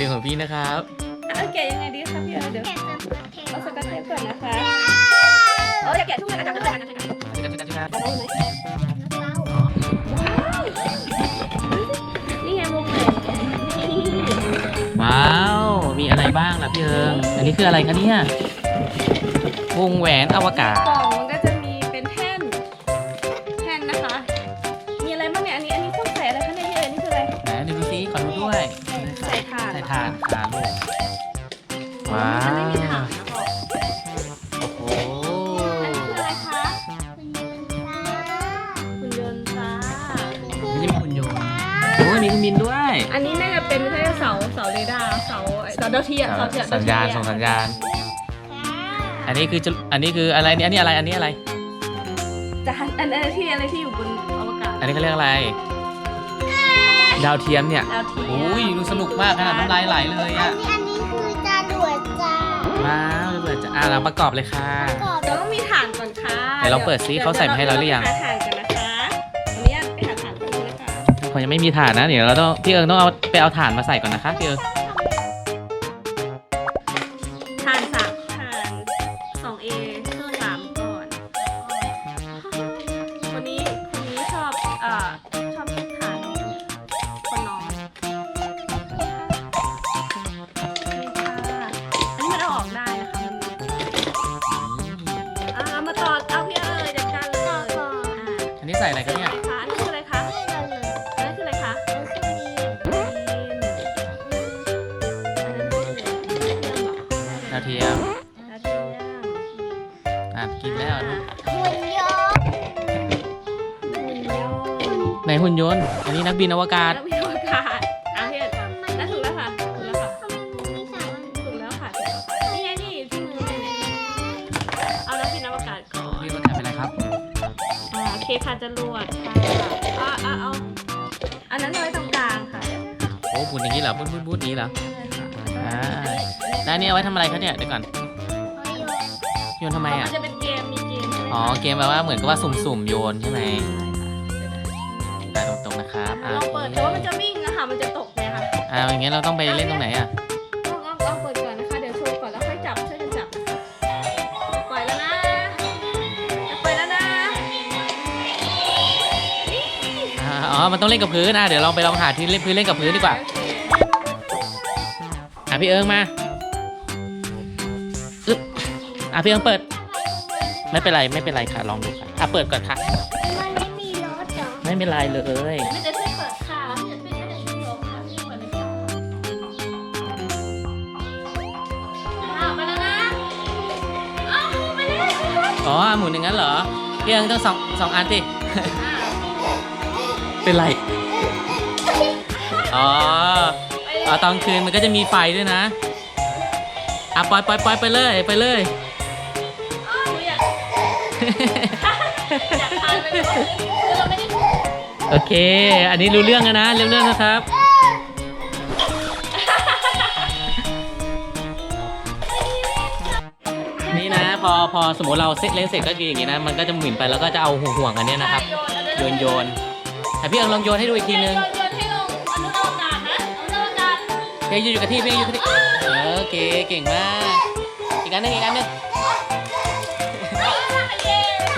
ดึงของพี่นะครับอะแกะยังไงดีคะพี่เอ๋เดี๋ยวแกะสกอตเทปเอาสกัดเทปก่อนนะคะโอ้ยอย่าแกะช่วยกันจับจับจับจับจับจับจัดจัดจัดจัดได้ไหมเรานี่ไงวงแหวนว้าว มีอะไรบ้างล่ะพี่เอิงอันนี้คืออะไรคะเนี่ย วงแหวนอวกาศ ถ่านใส่ถ่านถ่านลูกว้ามันไม่มีวถ่านนะบอกโอ้อันนี้คืออะไรคะคุณยืนฟ้าหุ่นยนต์จ้านี่จะมีหุ่นยนต์โอ้ยมีเครื่องบินด้วย อันนี้น่าจะเป็นเขาเรียกเสาเสาเรดาร์เสาเสาดาวเทียมเสาเทียมสัญญาณส่งสัญญาณ อันนี้คือจะอันนี้คืออะไรเนี่ยอันนี้อะไร อันนี้อะไร จานอันอันที่อะไรที่อยู่บนอวกาศอันนี้เขาเรียกอะไร ดาวเทียมเนี่ยดาวเทียม โอ้ยดูสนุกมากขนาดน้ำลายไหลเลยอันอะนี้อันนี้คือจานด่วนจ้าว้าวเปิดจะอะเราประกอบเลยค่ะ กรอบเราต้องมีฐานก่อนค่ะเดี๋ยวเราเปิดซิเขาใส่มาให้เราหรือยังดี๋วเาไปหาฐานกันนะคะวันนี้ไปหาฐานกันเลยนะคะคนยังไม่มีถ่านนะเดี๋ยวเราต้องพี่เอิงต้องเอาไปเอาถ่านมาใส่ก่อนนะคะพี่เอิงฐานสามฐานสองเอสามก่อน ใส่อะไรคะเนี่ยอันนี้คืออะไรคะไม่ได้เลยอันนี้คืออะไรคะแล้วคือมีดาวเทียมอะกินแล้วนะหุ่นยนต์ในหุ่นยนต์ อันนี้นักบินอวกาศนัก คค่ะจรวดค่ะอ่าเอาอันนั้นเอาไว้ตรงกลางค่ะโอ้บุนอย่างนี้เหรอบุนบุนบุนนี้เหรออ่าอันนี้แล้วอันนี้เอาไว้ทำอะไรคะเนี่ยเดี๋ยวก่อนโยนทำไมมัอะนจะเป็นเกมมีเกมอ๋อเกมแบบว่าเหมือนกับว่าสุ่มๆโยนใช่ไหมอ่าตรงๆนะครับอ่าเราโอเปิดเคแต่ว่ามันจะวิ่งนะคะมันจะตกเลยค่ะ อ่าอย่างงี้เราต้องไปเล่นตรงไหนอะ อ่าอ๋อ มันต้องเล่นกับพื้นอะเดี๋ยวลองไปลองหาที่เล่นพื้นเล่นกับพื้นดีกว่าอะพี่เอิงมาอึ๊บอะพี่เอิงเปิด ไม่เป็นไรไม่เป็นไรค่ะลองดูค่ะอะเปิดก่อนค่ะ มันไม่มีรถเหรอไม่เป็นไรเลย ไม่จะช่วยเปิดค่ะพี่จะช่วยช่วยยกค่ะพี่เปิดเลยค่ะอ้าวไปแล้วนะอ้าวไปแล้วอ๋อหมุนอย่างนั้นเหรอพี่เอิงต้องสองสองอันสิอ้าว เป็นไร อ๋อไปเลยอ๋อตอนคืนมันก็จะมีไฟด้วยนะ อะปล่อยปล่อยปล่อยไปเลยไปเลยอ้าวหนูอยากอยากทานไปเลยคือเราไม่ได้โอเค อันนี้รู้เรื่องแล้วนะเรื่องเรื่องนะครับ นี่นะ พอพอสมมติเราเซตเล่นเสร็จก็คืออย่างงี้นะ มันก็จะหมุนไปแล้วก็จะเอาห่วงๆอันเนี้ยนะครับ โยนโยนแต่ พี่เอิงลองโยนให้ดูอีกทีนึงโยนให้ลงอนุโลมการนะอนุโลมการเพียงอยู่กับที่เพียงอยู่กับที่โอเคเก่งมาก อีกอันหนึงอีกอันหนึง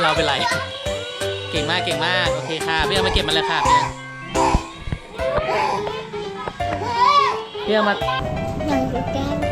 เราเป็นไร เก่งมากเก่งมากโอเคค่ะพี่เอามาเก็บมันเลยค่ะพี่เอาพี่เอามายังจะแก้